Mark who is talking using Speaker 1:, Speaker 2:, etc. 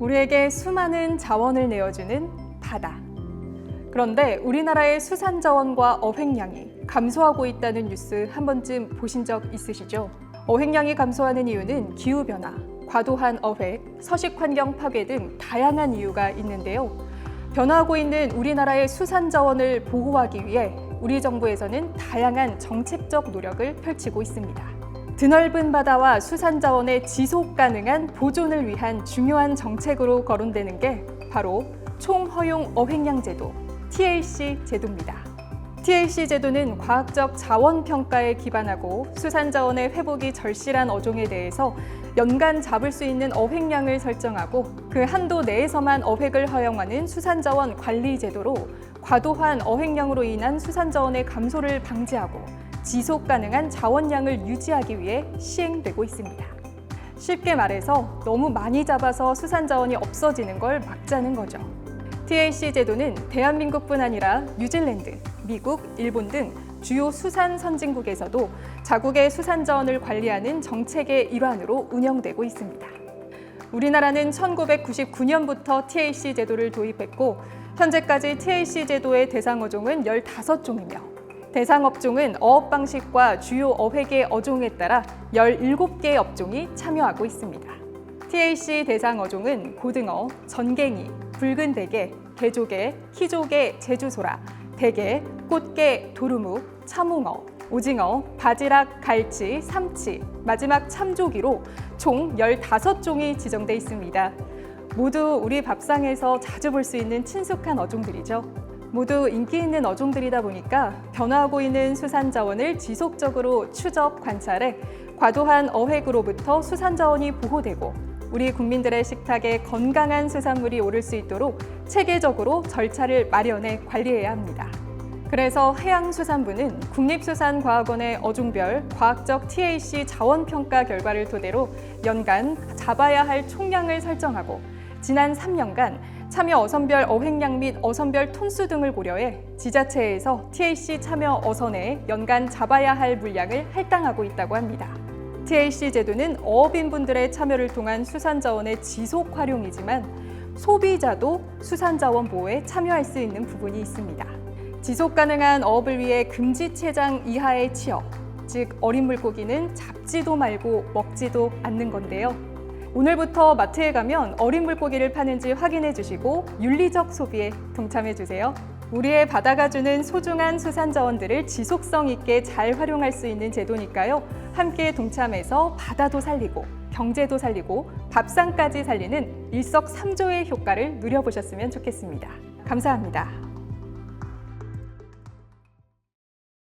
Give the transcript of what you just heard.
Speaker 1: 우리에게 수많은 자원을 내어주는 바다. 그런데 우리나라의 수산 자원과 어획량이 감소하고 있다는 뉴스 한 번쯤 보신 적 있으시죠? 어획량이 감소하는 이유는 기후 변화, 과도한 어획, 서식 환경 파괴 등 다양한 이유가 있는데요. 변화하고 있는 우리나라의 수산 자원을 보호하기 위해 우리 정부에서는 다양한 정책적 노력을 펼치고 있습니다. 드넓은 바다와 수산 자원의 지속 가능한 보존을 위한 중요한 정책으로 거론되는 게 바로 총허용 어획량 제도 TLC 제도입니다. TLC 제도는 과학적 자원 평가에 기반하고 수산 자원의 회복이 절실한 어종에 대해서 연간 잡을 수 있는 어획량을 설정하고 그 한도 내에서만 어획을 허용하는 수산 자원 관리 제도로 과도한 어획량으로 인한 수산 자원의 감소를 방지하고 지속 가능한 자원량을 유지하기 위해 시행되고 있습니다. 쉽게 말해서 너무 많이 잡아서 수산 자원이 없어지는 걸 막자는 거죠. TAC 제도는 대한민국뿐 아니라 뉴질랜드, 미국, 일본 등 주요 수산 선진국에서도 자국의 수산 자원을 관리하는 정책의 일환으로 운영되고 있습니다. 우리나라는 1999년부터 TAC 제도를 도입했고 현재까지 TAC 제도의 대상 어종은 15종이며 대상 업종은 어업 방식과 주요 어획의 어종에 따라 17개의 업종이 참여하고 있습니다. TAC 대상 어종은 고등어, 전갱이, 붉은 대게, 개조개, 키조개, 제주소라, 대게, 꽃게, 도루묵, 참웅어, 오징어, 바지락, 갈치, 삼치, 마지막 참조기로 총 15종이 지정돼 있습니다. 모두 우리 밥상에서 자주 볼 수 있는 친숙한 어종들이죠. 모두 인기 있는 어종들이다 보니까 변화하고 있는 수산 자원을 지속적으로 추적, 관찰해 과도한 어획으로부터 수산 자원이 보호되고 우리 국민들의 식탁에 건강한 수산물이 오를 수 있도록 체계적으로 절차를 마련해 관리해야 합니다. 그래서 해양수산부는 국립수산과학원의 어종별 과학적 TAC 자원평가 결과를 토대로 연간 잡아야 할 총량을 설정하고 지난 3년간 참여 어선별 어획량 및 어선별 톤수 등을 고려해 지자체에서 TAC 참여 어선에 연간 잡아야 할 물량을 할당하고 있다고 합니다. TAC 제도는 어업인분들의 참여를 통한 수산자원의 지속 활용이지만 소비자도 수산자원 보호에 참여할 수 있는 부분이 있습니다. 지속 가능한 어업을 위해 금지 체장 이하의 취업, 즉 어린 물고기는 잡지도 말고 먹지도 않는 건데요. 오늘부터 마트에 가면 어린 물고기를 파는지 확인해 주시고 윤리적 소비에 동참해 주세요. 우리의 바다가 주는 소중한 수산 자원들을 지속성 있게 잘 활용할 수 있는 제도니까요. 함께 동참해서 바다도 살리고 경제도 살리고 밥상까지 살리는 일석삼조의 효과를 누려보셨으면 좋겠습니다. 감사합니다.